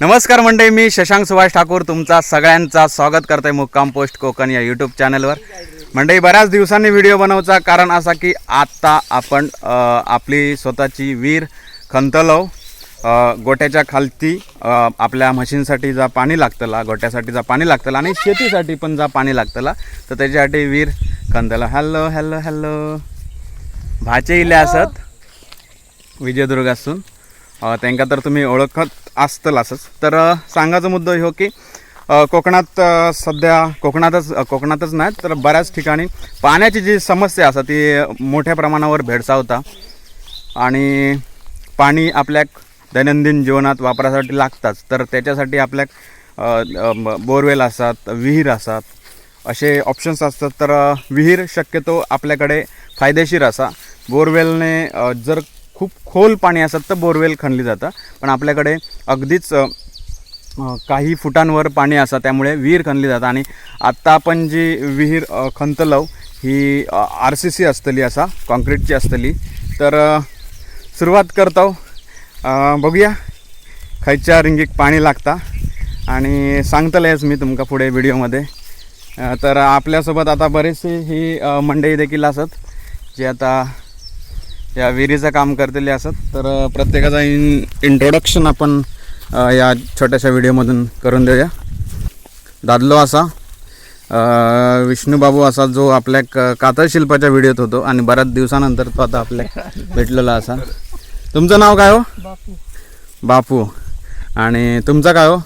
नमस्कार मंडळी मी शशांक सुभाष ठाकूर तुमचा सगळ्यांचा स्वागत करतोय मुक्काम पोस्ट कोकण या यूट्यूब चॅनलवर मंडळी बऱ्याच दिवसांनी व्हिडिओ बनवचा कारण असा की आत्ता आपण आपली स्वतःची वीर खंतलव गोट्याच्या खालती आपल्या म्हशींसाठी जा पाणी लागतला गोट्यासाठी जा पाणी लागतला आणि शेतीसाठी पण जा पाणी लागतला तर त्याच्यासाठी वीर खंतला हॅलो हॅलो हॅलो भाचे इले असत. विजयदुर्गासून अ, त्यांका तर तुम्ही ओळखत असतल असंच तर अ, सांगायचा मुद्दा हो की कोकणात सध्या कोकणातच कोकणातच नाही तर बऱ्याच ठिकाणी पाण्याची जी समस्या असा ती मोठ्या प्रमाणावर भेडसावता आणि पाणी आपल्या दैनंदिन जीवनात वापरासाठी लागताच. तर त्याच्यासाठी आपल्या बोरवेल असतात विहीर असतात असे ऑप्शन्स असतात. तर विहीर शक्यतो आपल्याकडे फायदेशीर असा. बोरवेलने जर खूप खोल पाणी असतात तर बोरवेल खणली जातं. पण आपल्याकडे अगदीच काही फुटांवर पाणी असा त्यामुळे विहीर खणली जातं. आणि आत्ता आपण जी विहीर अ, खंतलव ही आर सी सी असतली असा कॉन्क्रीटची असतली. तर सुरुवात करतो बघूया खयच्या रिंगीक पाणी लागता. आणि सांगतलेच मी तुमका पुढे व्हिडिओमध्ये. तर आपल्यासोबत आता बरेचसे ही मंडई देखील असत जे आता या विहिरीचं काम करलेले असत तर प्रत्येकाचा इन इंट्रोडक्शन आपण या छोट्याशा व्हिडिओमधून करून देऊया. दादलो असा विष्णूबाबू असा जो आपल्या क कातळ शिल्पाच्या व्हिडिओत होतो आणि बऱ्याच दिवसानंतर तो आता आपल्या भेटलेला असा. तुमचं नाव काय हो? बापू. बापू. आणि तुमचं काय हो?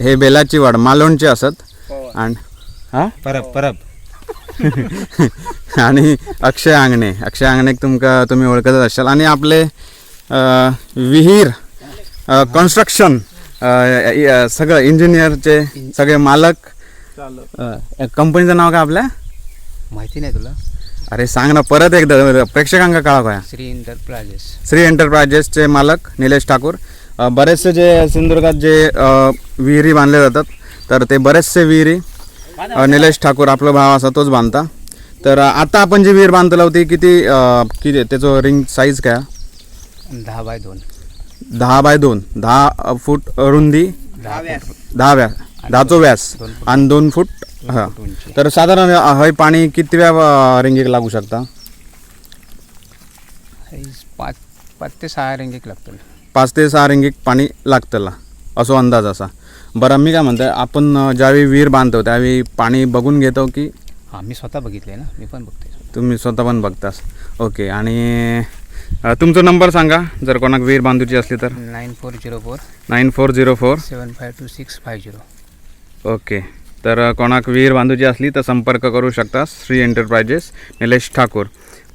हे बेलाची वाड मालवणची असत. आणि हा? परब परब. आणि अक्षय आंगणे. अक्षय आंगणे तुमका तुम्ही ओळखतच असाल. आणि आपले विहीर कन्स्ट्रक्शन सगळं इंजिनियरचे सगळे मालक कंपनीचं नाव काय आपल्या? माहिती नाही तुला. अरे सांग ना परत एकदा. प्रेक्षकांका कळा काय श्री इंटरप्राइजेस श्री एंटरप्राइजेसचे मालक निलेश ठाकूर. बरेचसे जे सिंधुदुर्गात जे विहिरी बांधले जातात तर ते बरेचसे विहिरी निलेश ठाकूर आपला भाव असा तोच बांधता. तर आता आपण जी विहीर बांधतो होती किती अ, किती त्याचं रिंग साईज काय? दहा बाय दोन. दहा बाय दोन. दहा अ, फूट रुंदी. दहा फूट दहा व्यास दहाचो व्यास. दोन फूट. आणि दोन फूट हा. फूट उंची. तर साधारण अ, हे पाणी किती व्या रिंगीक लागू शकता? पाच पाच ते सहा रेंगेक लागतील. पाच ते सहा रिंगीक पाणी लागतला. असो अंदाज असा. बरं मी काय म्हणतोय आपण ज्यावेळी विहीर बांधतो त्यावेळी पाणी बघून घेतो की? हां मी स्वतः बघितले ना मी पण बघते तुम्ही स्वतः पण बघतास. ओके आणि अ, तुमचा नंबर सांगा जर कोणाक विहीर बांधूची असली तर. Nine four zero four. Nine four zero four. Seven five two six five zero. Okay तर कोणाक विहीर बांधूची असली तर संपर्क करू शकता श्री एंटरप्राइजेस निलेश ठाकूर.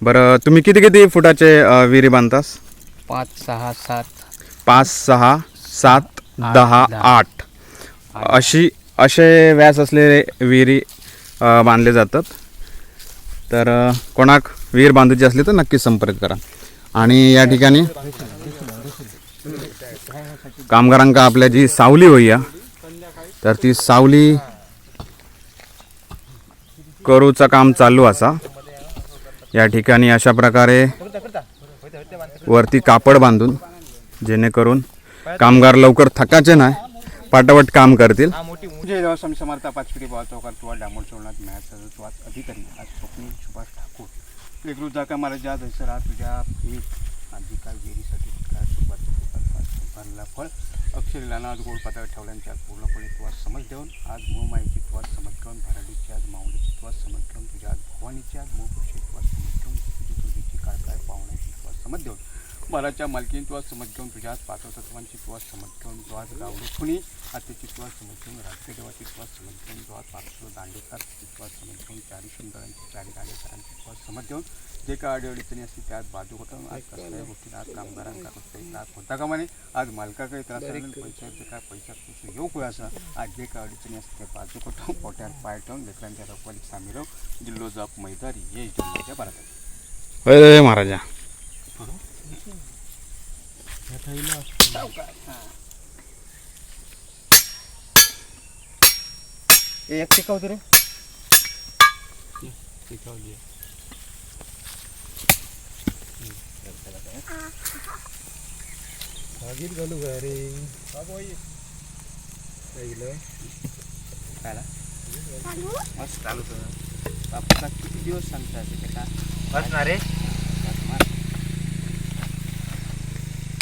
बरं तुम्ही किती किती फुटाचे अ, विहिरी बांधतास? पाच सहा सात. पाच सहा सात दहा. आठ. अशी असे व्यास असलेले विहिरी बांधले जातात. तर कोणाक विहीर बांधूची असली तर नक्कीच संपर्क करा. आणि या ठिकाणी कामगारांका आपल्या जी सावली होईया तर ती सावली करूचं काम चालू असा. या ठिकाणी अशा प्रकारे वरती कापड बांधून जेणेकरून कामगार लवकर थकाचे नाही पाटावट काम करतील. स्वामी समर्थ चौकात डांबोर अधिकारी आज स्वप्नील सुभाष ठाकूर. लेकरू जाका मला ज्या दसरा तुझ्या आधी काय वेरीसाठी काय सुरुवात भरला फळ. अक्षरीला नाद गोड पातळ ठेवल्यांची आज पूर्णपणे समज देऊन आज मूळ माईची तुवा समज भराडीची आज माऊलीची समज घेऊन तुझ्या आज भवानीची आज मूळ पुरुषी तुवा समज घेऊन तुझी तुझीची काय काय पाहुण्याची समज देऊन बराच्या मालकीने तुला समज घेऊन तुझ्या आज पाचव तत्वांची तुला समज घेऊन तुला आज गावडे खुणी आत्याची तुला समज घेऊन राजदेवाची तुला समज घेऊन तुला पाचशो दांडेकर तुला समज घेऊन चारी सुंदरांची चारी दांडेकरांची तुला समज घेऊन जे काय अडचणी असते त्यात बाजू होतं आज कसल्याही गोष्टी आज कामगारांका कसलाही त्रास होता का म्हणे? आज मालकाकडे त्रास पैसा जे काय पैसा कसं येऊ कुठं असा? आज जे काय अडचणी असते त्या बाजू होतं पोट्यावर पाय ठेवून लेकरांच्या रखवालीत सामील जिल्हो जाप मैदारी ये भारतात होय महाराजा. एक टिकावतो रे. काला मस्त चालू कर बापूचा किती दिवस सांगतात ते का? बसणार रे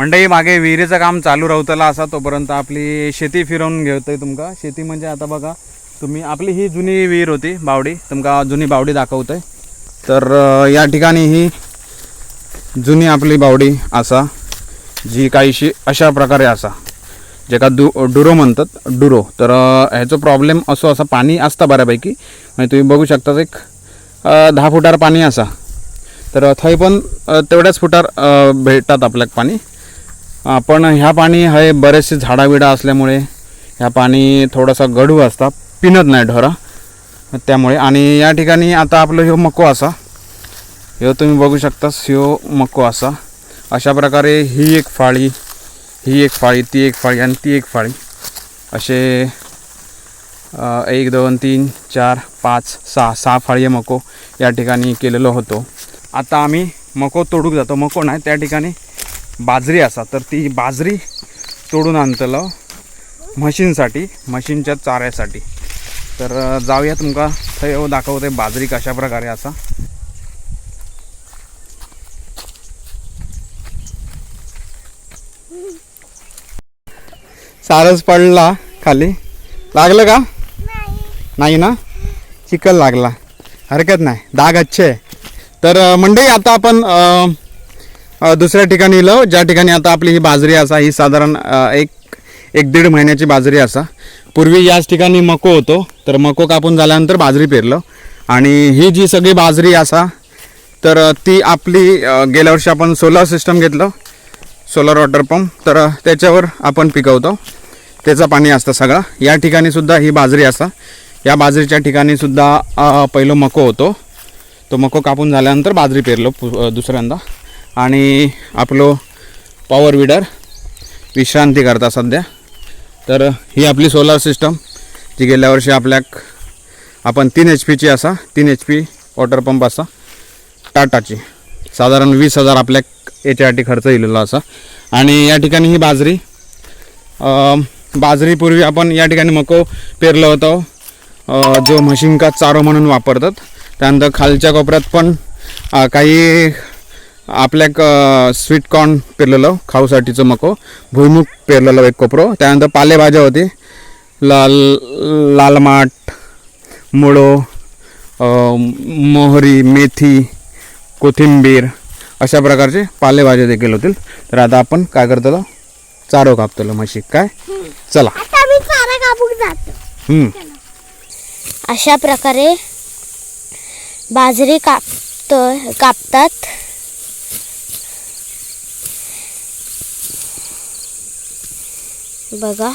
मंडई मागे विहिरीचं काम चालू राहतला असा तोपर्यंत आपली शेती फिरवून घेतोय तुमका. शेती म्हणजे आता बघा तुम्ही आपली ही जुनी विहीर होती बावडी. तुमका जुनी बावडी दाखवतोय. तर या ठिकाणी ही जुनी आपली बावडी असा जी काहीशी अशा प्रकारे असा जेका दु डुरो म्हणतात डुरो. तर अं, ह्याचो प्रॉब्लेम असो असा पाणी असता बऱ्यापैकी. म्हणजे तुम्ही बघू शकता एक दहा फुटार पाणी असा. तर थंय पण तेवढ्याच फुटार भेटतात आपल्याक पाणी. पण ह्या पाणी हे बरेचसे झाडाविडा असल्यामुळे ह्या पाणी थोडासा गढू असता पिनत नाही ढोरा. त्यामुळे आणि या ठिकाणी आता आपलं ह्यो मको असा ह्यो तुम्ही बघू शकता ह्यो मको असा अशा प्रकारे ही एक फाळी ही एक फाळी ती एक फाळी आणि ती एक फाळी. असे एक दोन तीन चार पाच सहा सहा फाळी मको या ठिकाणी केलेलो होतो. आता आम्ही मको तोडूक जातो. मको नाही त्या ठिकाणी बाजरी असा तर ती बाजरी तोडून आणतलं म्हशींसाठी म्हशींच्या चाऱ्यासाठी. तर जाऊया तुमका थंय दाखवते बाजरी कशा प्रकारे असा. सारस पडला खाली. लागलं का? नाही ना? चिखल लागला. हरकत नाही. दाग अच्छे तर मंडळी आता आपण दुसऱ्या ठिकाणी इलो ज्या ठिकाणी आता आपली ही बाजरी असा ही साधारण एक एक दीड महिन्याची बाजरी असा. पूर्वी याच ठिकाणी मको होतो तर मको कापून झाल्यानंतर बाजरी पेरलं. आणि ही जी सगळी बाजरी असा तर ती आपली गेल्या वर्षी आपण सोलर सिस्टम घेतलं सोलर वॉटर पंप तर त्याच्यावर आपण पिकवतो. त्याचं पाणी असतं सगळं. या ठिकाणीसुद्धा ही बाजरी असा. या बाजरीच्या ठिकाणी सुद्धा पहिलं मको होतो. तो मको कापून झाल्यानंतर बाजरी पेरलो पु- दुसऱ्यांदा. आणि आपलं पॉवर विडर विश्रांती करता सध्या. तर ही आपली सोलार सिस्टम जी गेल्या वर्षी आपल्याक आपण तीन एच पीची असा तीन एच पी वॉटर पंप असा टाटाची. साधारण वीस हजार आपल्याक याच्यासाठी खर्च दिलेला असा. आणि या ठिकाणी ही बाजरी बाजरीपूर्वी बाजरी पूर्वी आपण या ठिकाणी मको पेरलं होतं. जो म्हशींका चारो म्हणून वापरतात. त्यानंतर खालच्या कोपऱ्यात पण काही आपल्याक स्वीट कॉर्न पेरलेलं खाऊसाठीचं मको भुईमुग पेरलेलं एक कोपरो त्यानंतर पालेभाज्या होती लाल लाल माठ मुळो मोहरी मेथी कोथिंबीर अशा प्रकारचे पालेभाज्या देखील होतील. तर आता आपण काय करतो चारो कापतलो. म्हशी. काय? चला. अशा प्रकारे बाजरी कापतो कापतात. बघा.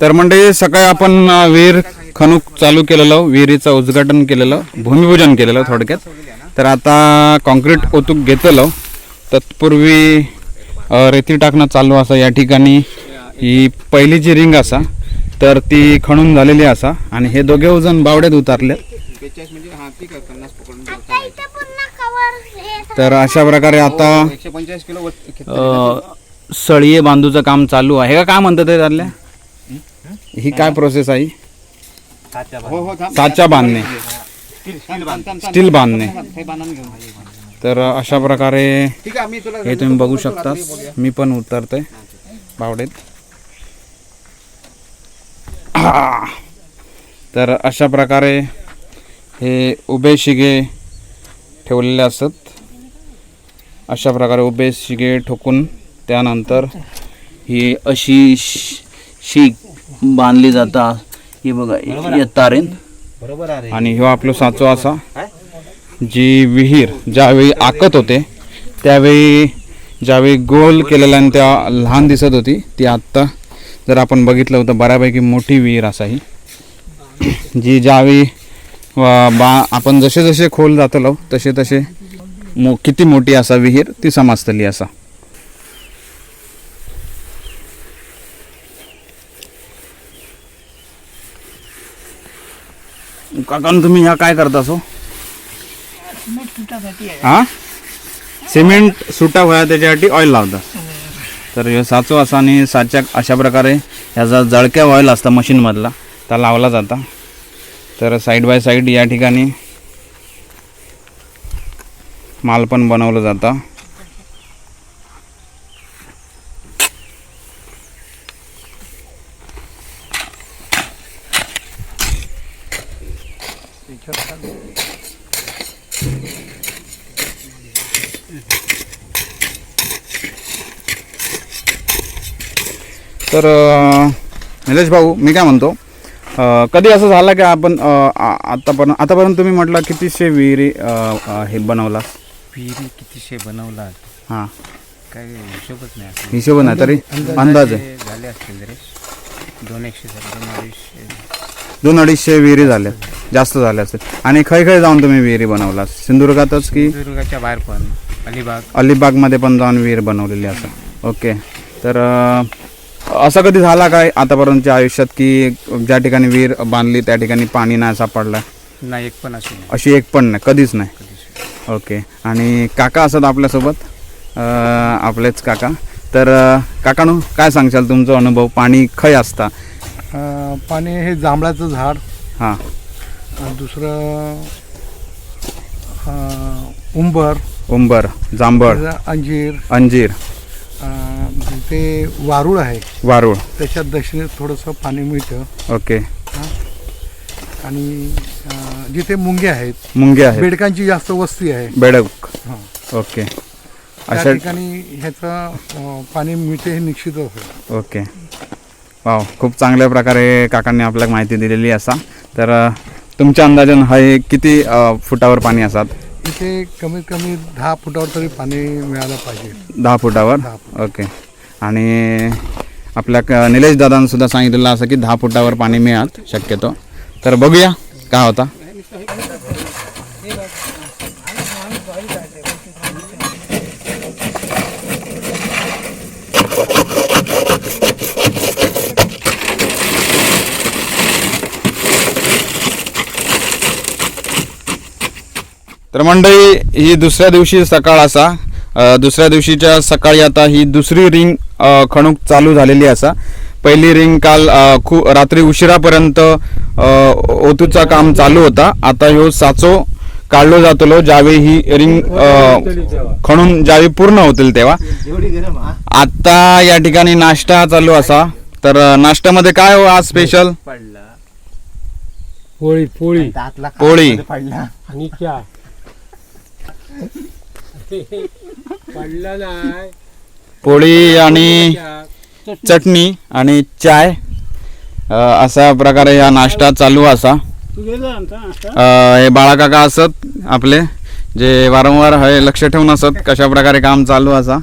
तर म्हणजे सकाळी आपण विहीर खणूक चालू केलेलं विहिरीचं उद्घाटन केलेलं भूमिपूजन केलेलं थोडक्यात. तर आता कॉन्क्रीट ओतूक घेतलेलं तत्पूर्वी रेती टाकणं चालू असा या ठिकाणी ही पहिली जी रिंग असा तर ती खणून झालेली असा आणि हे दोघे वजन बावड्यात उतारले तर अशा प्रकारे आता एकशे पंचेचाळीस किलो सळिये बांधूचं काम चालू आहे का? काय म्हणतात ते त्यातल्या? ही काय प्रोसेस आहे? हो हो. साचा बांधणे. स्टील- स्टील बांध. स्टील बांधणे. हे तर अशा प्रकारे हे तुम्ही बघू शकता मी पण उतरतोय बावडेत. हा. तर अशा प्रकारे हे उभे शिगे ठेवलेले असतात अशा प्रकारे उभे शिगे ठोकून त्यानंतर ही अशी श- शीख बांधली जाता. ही बघा या तारेन. बरोबर आहे आणि ह्यो आपलो साचो असा. जी विहीर ज्यावेळी आकत होते त्यावेळी ज्यावेळी गोल केलेला आणि त्या लहान दिसत होती ती आत्ता जर आपण बघितलं होतं बऱ्यापैकी मोठी विहीर असा ही. जी ज्यावेळी व- बा आपण जसे जसे खोल जातलो तसे तसे मो किती मोठी असा विहीर ती समजतली असा. काकान तुम्ही ह्या काय करता सो हा? सिमेंट सुटा व्हाया त्याच्यासाठी ऑइल लावता. तर ह्यो साचो असा आणि साच्याक अशा प्रकारे ह्याचा जळक्या ऑइल असता मशीनमधला त्या लावला जाता. तर साईड बाय साईड या ठिकाणी माल पण बनवलं जातं. तर निलेश भाऊ मी काय म्हणतो कधी असं झालं की आपण आतापर्यंत आतापर्यंत तुम्ही म्हटलं कितीशे विहिरी हे बनवला विहिरी कितीशे बनवला? हां. काय हिशोबच नाही असं. हिशोब नाही तरी अंदाज आहे झाले असतील तरी. दोन एकशे दोन अडीचशे. दोन अडीचशे विहिरी झाल्या जास्त झाल्या असतील. आणि खय खय जाऊन तुम्ही विहिरी बनवला सिंधुदुर्गातच की? सिंधुदुर्गाच्या बाहेर पण अलिबाग. अलिबागमध्ये पण जाऊन विहीर बनवलेली असं ओके. तर अं, असं कधी झाला काय आतापर्यंतच्या आयुष्यात की ज्या ठिकाणी विहीर बांधली त्या ठिकाणी पाणी नाही सापडलं नाही एक पण अशी नाही. अशी एक पण नाही कधीच नाही. ओके. आणि काका असत आपल्यासोबत? अं, आपलेच काका. तर अं, काकानू काय सांगशाल तुमचा अनुभव? पाणी खय असता? अं, पाणी हे जांभळाचं झाड. हां. दुसरं अं, उंबर. उंबर जांभळ. अंजीर. अंजीर. अं, ते वारुळ आहे. वारुळ. त्याच्यात दक्षिणेत थोडंसं पाणी मिळतं. ओके. आणि अं, जिथे मुंगे आहेत मुंगे आहेत. बेडकांची जास्त वस्ती आहे. बेडक. हां. ओके. त्या अशा ठिकाणी ह्याचं अं, पाणी मिळते हे निश्चितच आहे. ओके. वाव खूप चांगल्या प्रकारे काकांनी आपल्याला माहिती दिलेली असा. तर अ, तुमच्या अंदाजान हे किती अ, फुटावर पाणी असतात? इथे कमीत कमी दहा फुटावर तरी पाणी मिळालं पाहिजे. दहा फुटावर? दहा ओके. आणि आपल्या क- निलेश दादांनी सुद्धा सांगितलेलं असं की दहा फुटावर पाणी मिळत शक्यतो. तर बघूया काय होता. तर मंडळी ही दुसऱ्या दिवशी सकाळ असा. दुसऱ्या दिवशीच्या सकाळी आता ही दुसरी रिंग खणूक चालू झालेली असा. पहिली रिंग काल अ, खू रात्री उशिरापर्यंत ओतूचा काम चालू होता. आता ह्यो साचो काढलो जातलो ज्यावेळी ही रिंग खणून ज्यावेळी पूर्ण होतील तेव्हा. आता या ठिकाणी नाश्ता चालू असा. तर नाश्त्यामध्ये काय हो आज स्पेशल पोळी पोळी. पोळी. आणि पडला नाही. पोळी आणि चटणी आणि चाय अशा प्रकारे हा नाश्ता चालू असा. हे बाळाकाका असत आपले जे वारंवार हे लक्ष ठेवून असत कशा प्रकारे काम चालू असा.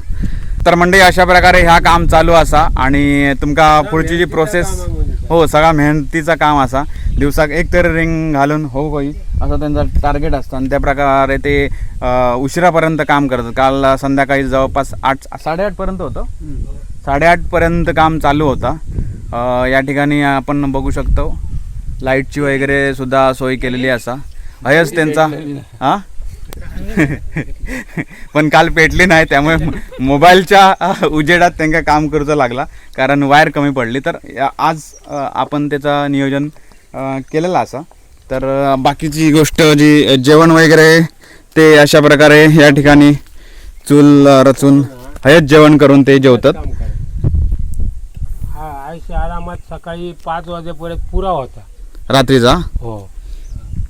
तर मंडळी अशा प्रकारे ह्या काम चालू असा आणि तुमका पुढची जी प्रोसेस हो सगळा मेहनतीचा काम असा. दिवसाक एक तरी रिंग घालून हो होई असं त्यांचा टार्गेट असतं. आणि त्या प्रकारे ते उशिरापर्यंत काम करतात. काल संध्याकाळी जवळपास आठ साडेआठपर्यंत होतं. साडेआठपर्यंत काम चालू होता. या ठिकाणी आपण बघू शकतो. लाईटची वगैरे सुद्धा सोय केलेली असा. हयच त्यांचा. हा? पण काल पेटली नाही त्यामुळे मोबाईलच्या उजेडात त्यांना काम करूचं लागला. कारण वायर कमी पडली. तर आज आपण त्याचं नियोजन केलेलं असा. तर बाकीची गोष्ट जी जेवण वगैरे ते अशा प्रकारे या ठिकाणी चूल रचून हयत जेवण करून ते जेवतात. हा आरामात सकाळी पाच वाजेपर्यंत पुरा होता. रात्रीचा? हो.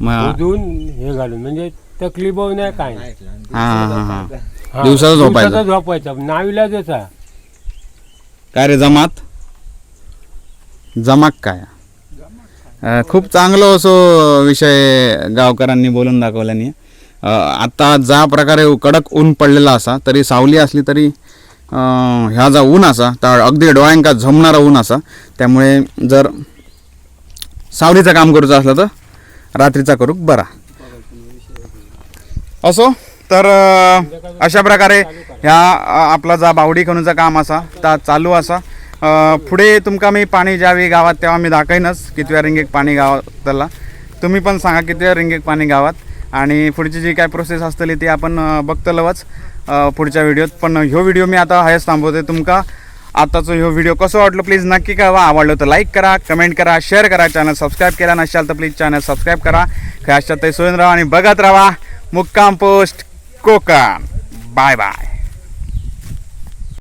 हे घालून म्हणजे तकलीफ नाही काय नाही. हा हा हा. हा, दिवसाचं झोपायचं. दिवसाचं झोपायचं आहे. काय रे जमात? जमाक काय? अ, खूप चांगलं असो विषय गावकऱ्यांनी बोलून दाखवल्याने. आता ज्या प्रकारे कडक ऊन पडलेला असा तरी सावली असली तरी अ, ह्या जा ऊन असा तर अगदी डोळ्यांका झमणारा ऊन असा. त्यामुळे जर सावलीचं काम करूचं असलं तर रात्रीचा करूक बरा. असो? तर अशा प्रकारे ह्या आपला जा बावडी खणूचा काम असा ता चालू असा. पुढे तुमका मी पाणी ज्यावेळी गावात तेव्हा मी दाखयनच कितव्या रिंगेक पाणी गावात त्याला तुम्ही पण सांगा कितव्या रिंगेक पाणी गावात. आणि पुढची जी काय प्रोसेस असतली ती आपण बघतलोच पुढच्या व्हिडिओत. पण ह्यो व्हिडिओ मी आता हायच थांबवते तुमका आताचा ह्यो व्हिडिओ कसं वाटलं प्लीज नक्की कळवा. आवडलं तर लाईक करा कमेंट करा शेअर करा चॅनल सबस्क्राईब केला नसाल तर प्लीज चॅनल सबस्क्राईब करा. काय ते सोयन राहा आणि बघत राहा. मुक्काम पोस्ट कोकण बाय बाय